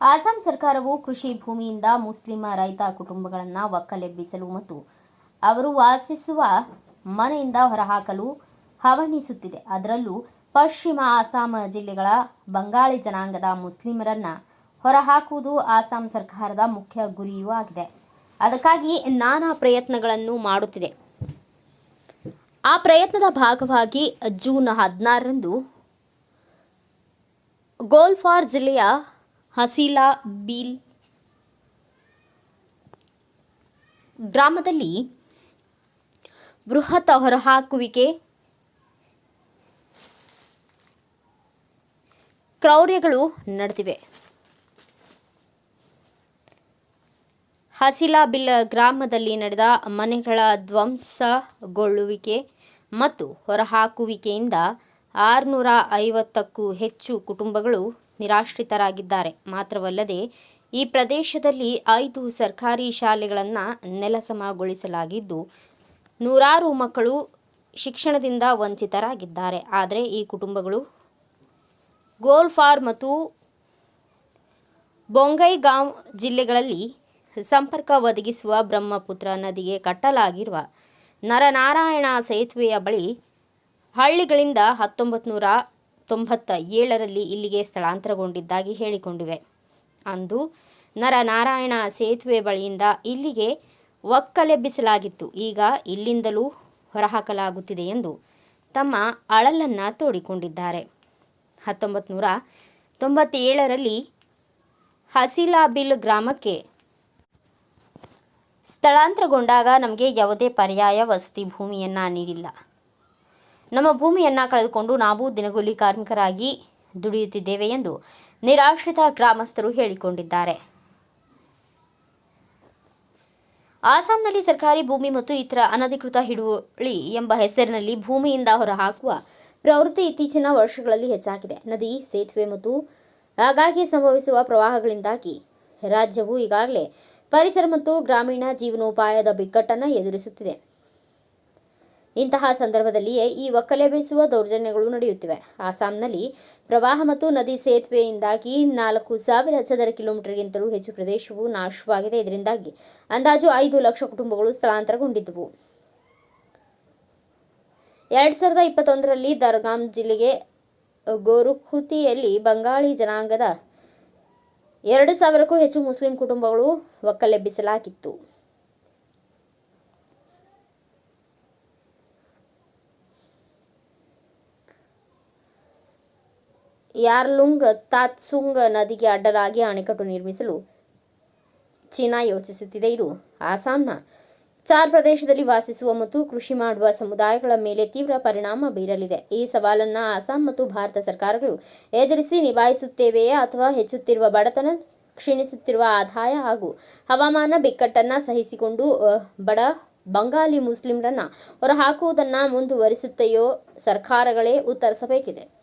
ಅಸ್ಸಾಂ ಸರ್ಕಾರವು ಕೃಷಿ ಭೂಮಿಯಿಂದ ಮುಸ್ಲಿಮ ರೈತ ಕುಟುಂಬಗಳನ್ನು ಒಕ್ಕಲೆಬ್ಬಿಸಲು ಮತ್ತು ಅವರು ವಾಸಿಸುವ ಮನೆಯಿಂದ ಹೊರಹಾಕಲು ಹವಣಿಸುತ್ತಿದೆ. ಅದರಲ್ಲೂ ಪಶ್ಚಿಮ ಅಸ್ಸಾಂ ಜಿಲ್ಲೆಗಳ ಬಂಗಾಳಿ ಜನಾಂಗದ ಮುಸ್ಲಿಮರನ್ನ ಹೊರಹಾಕುವುದು ಅಸ್ಸಾಂ ಸರ್ಕಾರದ ಮುಖ್ಯ ಗುರಿಯೂ ಆಗಿದೆ. ಅದಕ್ಕಾಗಿ ನಾನಾ ಪ್ರಯತ್ನಗಳನ್ನು ಮಾಡುತ್ತಿದೆ. ಆ ಪ್ರಯತ್ನದ ಭಾಗವಾಗಿ ಜೂನ್ ಹದಿನಾರರಂದು ಗೋಲ್ಫಾರ್ ಜಿಲ್ಲೆಯ ಹಸೀಲಾ ಬೀಲ್. ಗ್ರಾಮದಲ್ಲಿ ಬೃಹತ್ ಹೊರಹಾಕುವಿಕೆ ಕ್ರೌರ್ಯಗಳು ನಡೆದಿವೆ. ಹಸಿಲಾಬಿಲ್ ಗ್ರಾಮದಲ್ಲಿ ನಡೆದ ಮನೆಗಳ ಧ್ವಂಸಗೊಳ್ಳುವಿಕೆ ಮತ್ತು ಹೊರಹಾಕುವಿಕೆಯಿಂದ ಆರುನೂರ ಐವತ್ತಕ್ಕೂ ಹೆಚ್ಚು ಕುಟುಂಬಗಳು ನಿರಾಶ್ರಿತರಾಗಿದ್ದಾರೆ. ಮಾತ್ರವಲ್ಲದೆ, ಈ ಪ್ರದೇಶದಲ್ಲಿ ಐದು ಸರ್ಕಾರಿ ಶಾಲೆಗಳನ್ನು ನೆಲಸಮಗೊಳಿಸಲಾಗಿದ್ದು, ನೂರಾರು ಮಕ್ಕಳು ಶಿಕ್ಷಣದಿಂದ ವಂಚಿತರಾಗಿದ್ದಾರೆ. ಆದರೆ, ಈ ಕುಟುಂಬಗಳು ಗೋಲ್ಫಾರ್ ಮತ್ತು ಬೊಂಗೈಗಾಂವ್ ಜಿಲ್ಲೆಗಳಲ್ಲಿ ಸಂಪರ್ಕ ಒದಗಿಸುವ ಬ್ರಹ್ಮಪುತ್ರ ನದಿಗೆ ಕಟ್ಟಲಾಗಿರುವ ನರನಾರಾಯಣ ಸೇತುವೆಯ ಬಳಿ ಹಳ್ಳಿಗಳಿಂದ ಹತ್ತೊಂಬತ್ತು ನೂರ ತೊಂಬತ್ತ ಏಳರಲ್ಲಿ ಇಲ್ಲಿಗೆ ಸ್ಥಳಾಂತರಗೊಂಡಿದ್ದಾಗಿ ಹೇಳಿಕೊಂಡಿವೆ. ಅಂದು ನರನಾರಾಯಣ ಸೇತುವೆ ಬಳಿಯಿಂದ ಇಲ್ಲಿಗೆ ಒಕ್ಕಲೆಬ್ಬಿಸಲಾಗಿತ್ತು ಈಗ ಇಲ್ಲಿಂದಲೂ ಹೊರಹಾಕಲಾಗುತ್ತಿದೆ ಎಂದು ತಮ್ಮ ಅಳಲನ್ನು ತೋಡಿಕೊಂಡಿದ್ದಾರೆ. ಹತ್ತೊಂಬತ್ತು ನೂರ ತೊಂಬತ್ತೇಳರಲ್ಲಿ ಹಸಿಲಾಬಿಲ್ ಗ್ರಾಮಕ್ಕೆ ಸ್ಥಳಾಂತರಗೊಂಡಾಗ ನಮಗೆ ಯಾವುದೇ ಪರ್ಯಾಯ ವಸತಿ ಭೂಮಿಯನ್ನು ನೀಡಿಲ್ಲ. ನಮ್ಮ ಭೂಮಿಯನ್ನು ಕಳೆದುಕೊಂಡು ನಾವು ದಿನಗೂಲಿ ಕಾರ್ಮಿಕರಾಗಿ ದುಡಿಯುತ್ತಿದ್ದೇವೆ ಎಂದು ನಿರಾಶ್ರಿತ ಗ್ರಾಮಸ್ಥರು ಹೇಳಿಕೊಂಡಿದ್ದಾರೆ. ಆಸಾಂನಲ್ಲಿ ಸರ್ಕಾರಿ ಭೂಮಿ ಮತ್ತು ಇತರ ಅನಧಿಕೃತ ಹಿಡುವಳಿ ಎಂಬ ಹೆಸರಿನಲ್ಲಿ ಭೂಮಿಯಿಂದ ಹೊರಹಾಕುವ ಪ್ರವೃತ್ತಿ ಇತ್ತೀಚಿನ ವರ್ಷಗಳಲ್ಲಿ ಹೆಚ್ಚಾಗಿದೆ. ನದಿ, ಸೇತುವೆ ಮತ್ತು ಆಗಾಗ್ಗೆ ಸಂಭವಿಸುವ ಪ್ರವಾಹಗಳಿಂದಾಗಿ ರಾಜ್ಯವು ಈಗಾಗಲೇ ಪರಿಸರ ಮತ್ತು ಗ್ರಾಮೀಣ ಜೀವನೋಪಾಯದ ಬಿಕ್ಕಟ್ಟನ್ನು ಎದುರಿಸುತ್ತಿದೆ. ಇಂತಹ ಸಂದರ್ಭದಲ್ಲಿಯೇ ಈ ಒಕ್ಕಲೆಬ್ಬಿಸುವ ದೌರ್ಜನ್ಯಗಳು ನಡೆಯುತ್ತಿವೆ. ಅಸ್ಸಾಂನಲ್ಲಿ ಪ್ರವಾಹ ಮತ್ತು ನದಿ ಸೇತುವೆಯಿಂದಾಗಿ ನಾಲ್ಕು ಸಾವಿರ ಚದರ ಕಿಲೋಮೀಟರ್ಗಿಂತಲೂ ಹೆಚ್ಚು ಪ್ರದೇಶವು ನಾಶವಾಗಿದೆ. ಇದರಿಂದಾಗಿ ಅಂದಾಜು ಐದು ಲಕ್ಷ ಕುಟುಂಬಗಳು ಸ್ಥಳಾಂತರಗೊಂಡಿದ್ದವು. ಎರಡು ಸಾವಿರದ ಇಪ್ಪತ್ತೊಂದರಲ್ಲಿ ದರ್ಗಾಮ್ ಜಿಲ್ಲೆಗೆ ಗೋರುಖುತಿಯಲ್ಲಿ ಬಂಗಾಳಿ ಜನಾಂಗದ ಎರಡು ಸಾವಿರಕ್ಕೂ ಹೆಚ್ಚು ಮುಸ್ಲಿಂ ಕುಟುಂಬಗಳು ಒಕ್ಕಲೆಬ್ಬಿಸಲಾಗಿತ್ತು ಯಾರ್ಲುಂಗ್ ತಾತ್ಸುಂಗ್ ನದಿಗೆ ಅಡ್ಡಲಾಗಿ ಅಣೆಕಟ್ಟು ನಿರ್ಮಿಸಲು ಚೀನಾ ಯೋಚಿಸುತ್ತಿದೆ ಇದು. ಅಸ್ಸಾಂನ ಚಾರ್ ಪ್ರದೇಶದಲ್ಲಿ ವಾಸಿಸುವ ಮತ್ತು ಕೃಷಿ ಮಾಡುವ ಸಮುದಾಯಗಳ ಮೇಲೆ ತೀವ್ರ ಪರಿಣಾಮ ಬೀರಲಿದೆ. ಈ ಸವಾಲನ್ನು ಅಸ್ಸಾಂ ಮತ್ತು ಭಾರತ ಸರ್ಕಾರಗಳು ಎದುರಿಸಿ ನಿಭಾಯಿಸುತ್ತೇವೆಯೇ ಅಥವಾ ಹೆಚ್ಚುತ್ತಿರುವ ಬಡತನ ಕ್ಷೀಣಿಸುತ್ತಿರುವ ಆದಾಯ ಹಾಗೂ ಹವಾಮಾನ ಬಿಕ್ಕಟ್ಟನ್ನು ಸಹಿಸಿಕೊಂಡು ಬಡ ಬಂಗಾಲಿ ಮುಸ್ಲಿಮರನ್ನ ಹೊರಹಾಕುವುದನ್ನು ಮುಂದುವರಿಸುತ್ತೆಯೋ ಸರ್ಕಾರಗಳೇ ಉತ್ತರಿಸಬೇಕಿದೆ.